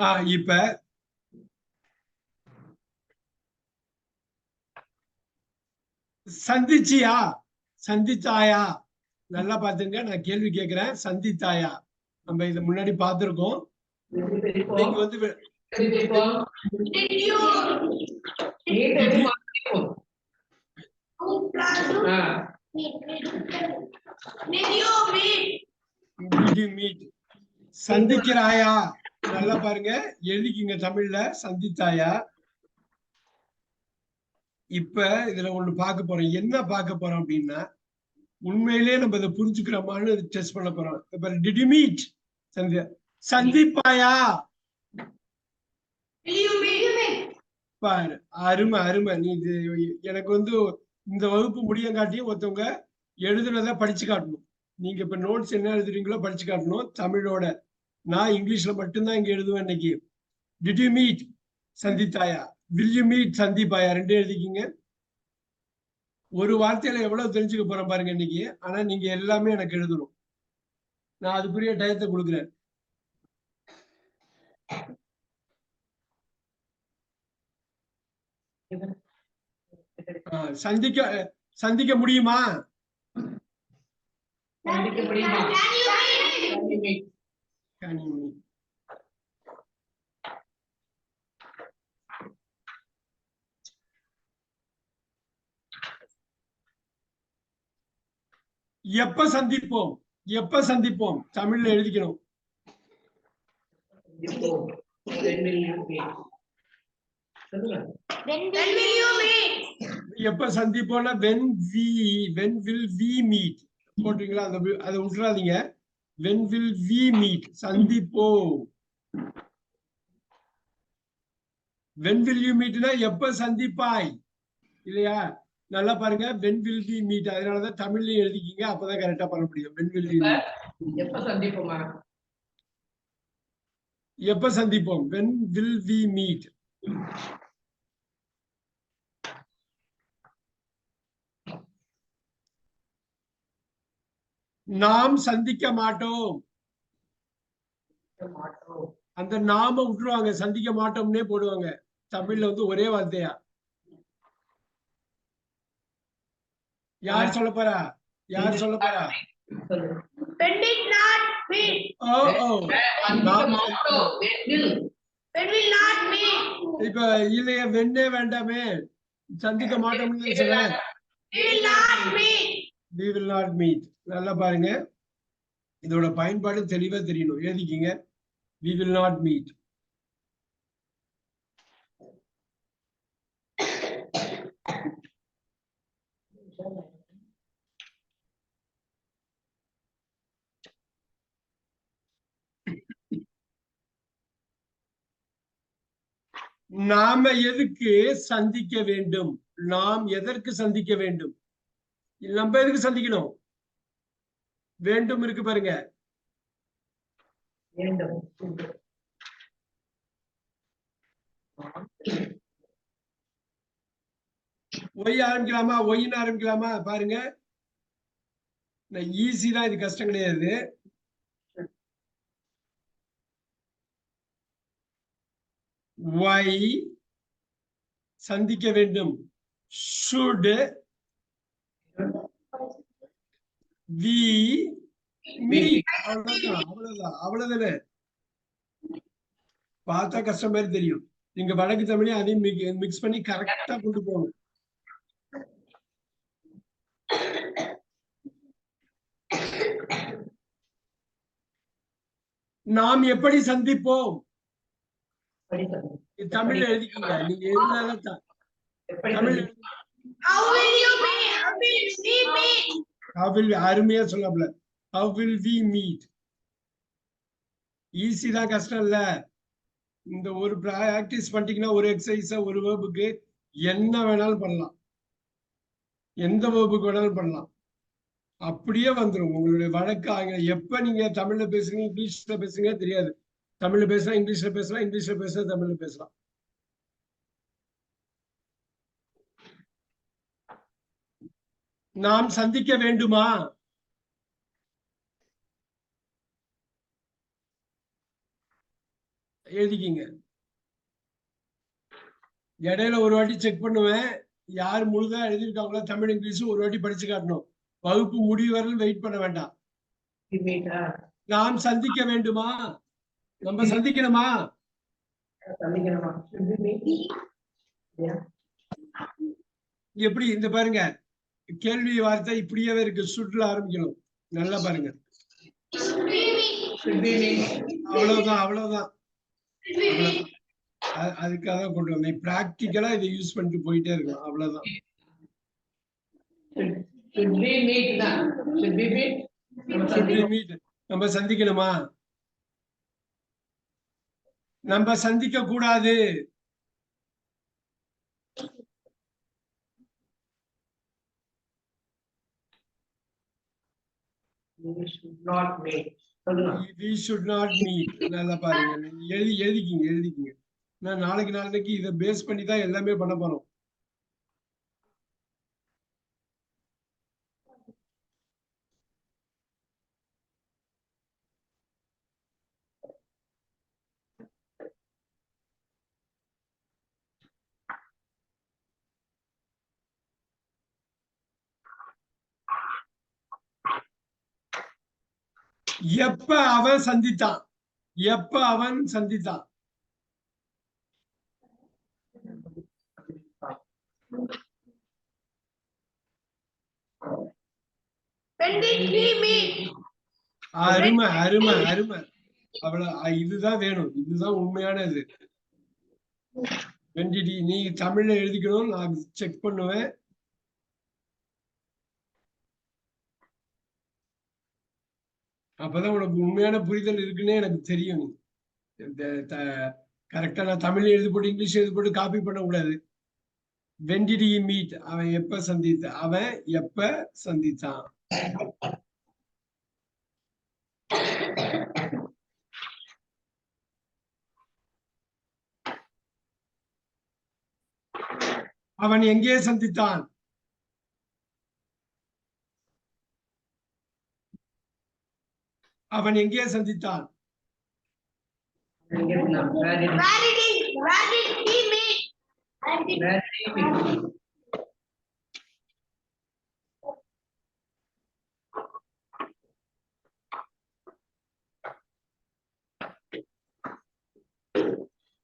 ஆஹ் இப்ப சந்திச்சியா? சந்திச்சாயா? நல்லா பாத்துங்க நான் கேள்வி கேக்குறேன். சந்தித்தாயா நம்ம இத முன்னாடி பார்த்திருக்கோம். நீங்க வந்து? சந்திக்கிறாயா? நல்லா பாருங்க. எழுதிக்கிங்க தமிழ்ல. சந்தித்தாயா? இப்ப இதுல ஒண்ணு பார்க்க போறோம். என்ன பார்க்க போறோம் அப்படின்னா உண்மையிலேயே நம்ம இதை புரிஞ்சுக்கிறோமான்னு டெஸ்ட் பண்ண போறோம். இப்ப டிட் மீட் சந்தி சந்திப்பாயா? பாரு அருமை அருமை. நீ இது எனக்கு வந்து இந்த வகுப்பு முடியங்காட்டியும் ஒருத்தவங்க எழுதுனதை படிச்சு காட்டணும். நீங்க இப்ப நோட்ஸ் என்ன எழுதுறீங்களோ படிச்சு காட்டணும். தமிழோட நான் இங்கிலீஷ்ல மட்டும்தான் இங்க எழுதுவேன் இன்னைக்கு. டிட் யூ மீட் சந்தித்தாயா? வில் யூ மீட் சந்திப்பாயா? ரெண்டும் எழுதிக்கிங்க. ஒரு வார்த்தையில எவ்வளவு தெரிஞ்சுக்க போறேன் பாருங்க இன்னைக்கு. ஆனா நீங்க எல்லாமே எனக்கு எழுதணும். நான் அதுக்குரிய டயத்தை கொடுக்குறேன். ஆஹ் சந்திக்க சந்திக்க முடியுமா? சந்திக்க முடியுமா? You meet? எப்ப சந்திப்போம் எப்ப சந்திப்போம் தமிழ்ல எழுதிக்கணும் When will you meet? சொல்லுங்க. When will you meet? எப்ப சந்திப்போம்னா when we when will we meet போட்டீங்களா அந்த வி- அதை விட்டுறாதீங்க when will we meet? சந்திப்போம் when will you meetனா எப்ப சந்திப்பாய்? இல்லையா? நல்லா பாருங்க. When will we meet? அதனாலதான் தமிழ்லயும் எழுதிக்கிங்க. அப்பதான் கரெக்டா பண்ண முடியும். When will we meet? எப்ப சந்திப்போமா? எப்ப சந்திப்போம்? When will we meet? நாம் சந்திக்க மாட்டோம் அந்த நாம விட்டுருவாங்க சந்திக்க மாட்டோம்னே போடுவாங்க தமிழ்ல வந்து ஒரே வார்த்தையா யார் சொல்ல போறா யார் சொல்ல போறா? இப்ப இல்லையே வெண்ணே வேண்டாமே சந்திக்க மாட்டோம்னு சொல்றேன் வி வில் நாட் மீட் நல்லா பாருங்க. இதோட பயன்பாடு தெளிவா தெரியணும். எழுதிக்கிங்க. வி வில் நாட் மீட் நாம எதுக்கு சந்திக்க வேண்டும்? நாம் எதற்கு சந்திக்க வேண்டும்? நம்ம எதுக்கு சந்திக்கணும். வேண்டும் இருக்கு பாருங்க. வேண்டும். ஒய் ஆரம்பிக்கலாமா? ஒய்ன்னு ஆரம்பிக்கலாமா? பாருங்க. ஈஸி தான் இது கஷ்டம் கிடையாது. ஒய் சந்திக்க வேண்டும். Should அவ்வளவுதான் அவ்வளவுதான் அவ்வளவுதானே? பார்த்தா கஷ்டம் மாதிரி தெரியும். நீங்க வடக்கு தமிழையும் அதையும் மிக்ஸ் பண்ணி கரெக்டா கொண்டு போகணும் நாம் எப்படி சந்திப்போம்? தமிழ்ல எழுதிக்கோங்க. நீங்க எப்படி Tamil? How will you meet? How will we meet? how will அருமையா சொல்லப்ல how will we meet? Easy தான் கஷ்டம் இல்ல. இந்த ஒரு பிராக்டிஸ் பண்ணிட்டீங்கன்னா ஒரு எக்ஸசைஸ ஒரு வேர்புக்கு என்ன வேணாலும் பண்ணலாம். எந்த வேர்புக்கு வேணாலும் பண்ணலாம். அப்படியே வந்துரும். உங்களுடைய வழக்கு ஆங்கிலம் எப்ப நீங்க தமிழ்ல பேசுறீங்க இங்கிலீஷ்ல பேசுறீங்க தெரியாது. தமிழ்ல பேசலாம் இங்கிலீஷ்ல பேசலாம் இங்கிலீஷ்ல பேசலாம் தமிழ்ல பேசலாம். நாம் சந்திக்க வேண்டுமா? எழுதிக்கிங்க. இடையில ஒரு வாட்டி செக் பண்ணுவேன். யார் முழுதா எழுதியிருக்காங்களோ தமிழ் இங்கிலீஷும் ஒரு வாட்டி படிச்சு காட்டணும். வகுப்பு முடிவு வரலும் வெயிட் பண்ண வேண்டாம். நாம் சந்திக்க வேண்டுமா? நம்ம சந்திக்கணுமா. எப்படி இந்த பாருங்க. கேள்வி வார்த்தை இப்படியே இருக்கு. சுற்றுல ஆரம்பிக்கணும். நல்லா பாருங்க? அவ்வளவுதான் அவ்வளவுதான். அதுக்காக தான் கொண்டு வந்தேன். பிராக்டிக்கலா இதை யூஸ் பண்ணிட்டு போயிட்டே இருக்கணும். அவ்வளவுதான்? நம்ம சந்திக்கணுமா? நம்ம சந்திக்க கூடாது We should not meet. we should not meet. நல்லா பாருங்க. எழுதி எழுதிக்கிங்க எழுதிக்கிங்க. நான் நாளைக்கு நாளைக்கு இதை பேஸ் பண்ணி தான் எல்லாமே பண்ண போறோம். எப்ப அவன் சந்தித்தான்? எப்ப அவன் சந்தித்தான்? அருமை அருமை அருமை. அவ்வளவு இதுதான் வேணும். இதுதான் உண்மையான இது. நீ தமிழ்ல எழுதிக்கணும் நான் செக் பண்ணுவேன். அப்பதான் உனக்கு உண்மையான புரிதல் இருக்குன்னே எனக்கு தெரியும். கரெக்டா நான் தமிழ் எழுதி போட்டு இங்கிலீஷ் எழுதி போட்டு காப்பி பண்ண கூடாது வெண்டிடி மீட் அவன் எப்ப சந்தித்த? அவன் எப்ப சந்தித்தான்? அவன் எங்கே சந்தித்தான் அவன் எங்கே சந்தித்தான் இங்க இருக்கு நான். Where did Where did he, where did he meet? Where did- where did he meet?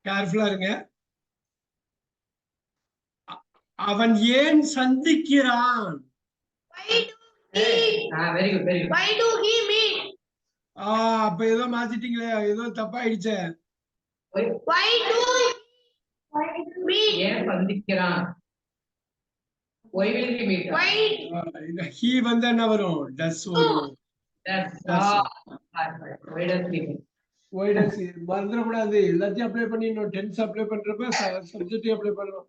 கேர்ஃபுல்லா இருங்க அவன் ஏன் சந்திக்கிறான் Why do Hey, he, ah, very good, very good. why do he meet? ஆஹ் அப்ப ஏதோ மாத்திட்டீங்களே ஏதோ தப்பாயிடுச்சே. ஹீ வந்து என்ன வரும்? டஸ் வரும் மறந்துடக்கூடாது. எல்லாத்தையும் அப்ளை பண்ணிடணும் டென்ஸ் அப்ளை பண்றப்ப சப்ஜெக்ட் அப்ளை பண்ணணும்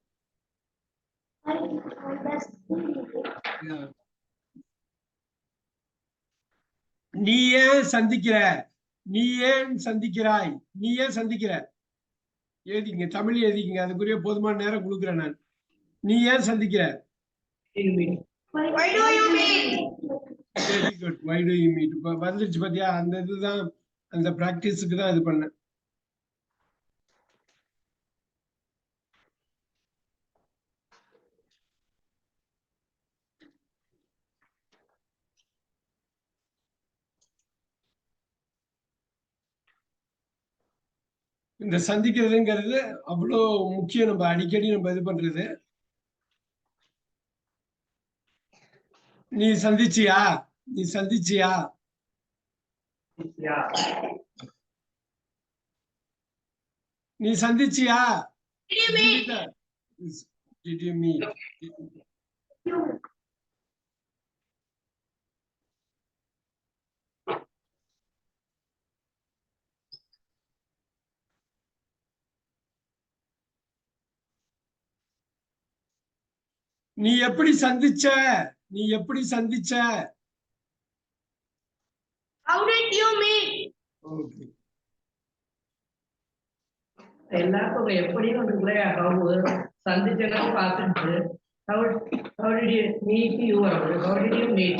நீ ஏன் சந்திக்கிற? நீ ஏன் சந்திக்கிறாய்? நீ ஏன் சந்திக்கிற? எழுதிங்க தமிழ் எழுதிங்க அதுக்குரிய போதுமான நேரம் கொடுக்குறேன் நான். நீ ஏன் சந்திக்கிற? வந்துருச்சு பாத்தியா? அந்த இதுதான் அந்த ப்ராக்டிஸுக்கு தான் இது பண்ணேன். இந்த சந்திக்கிறதுங்கிறது அவ்வளோ முக்கியம். நம்ம அடிக்கடி நம்ம இது பண்றது. நீ சந்திச்சியா? நீ சந்திச்சியா. நீ சந்திச்சியா? Did you meet? நீ எப்படி சந்திச்ச? நீ எப்படி சந்திச்ச? How did you meet? Okay எல்லாருக்கும் எப்படியும் வந்துக்குள்ளே ஹவு சந்திச்சனா பார்த்துட்டு how how did you meet you வரும் how did you meet?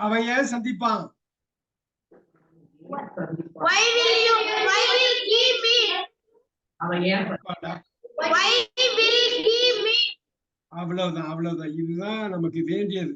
அவன் ஏன் சந்திப்பான் Why will you, why will he meet? அவன் ஏன். Why will he meet? அவ்வளவுதான் அவ்வளவுதான் இதுதான் நமக்கு வேண்டியது?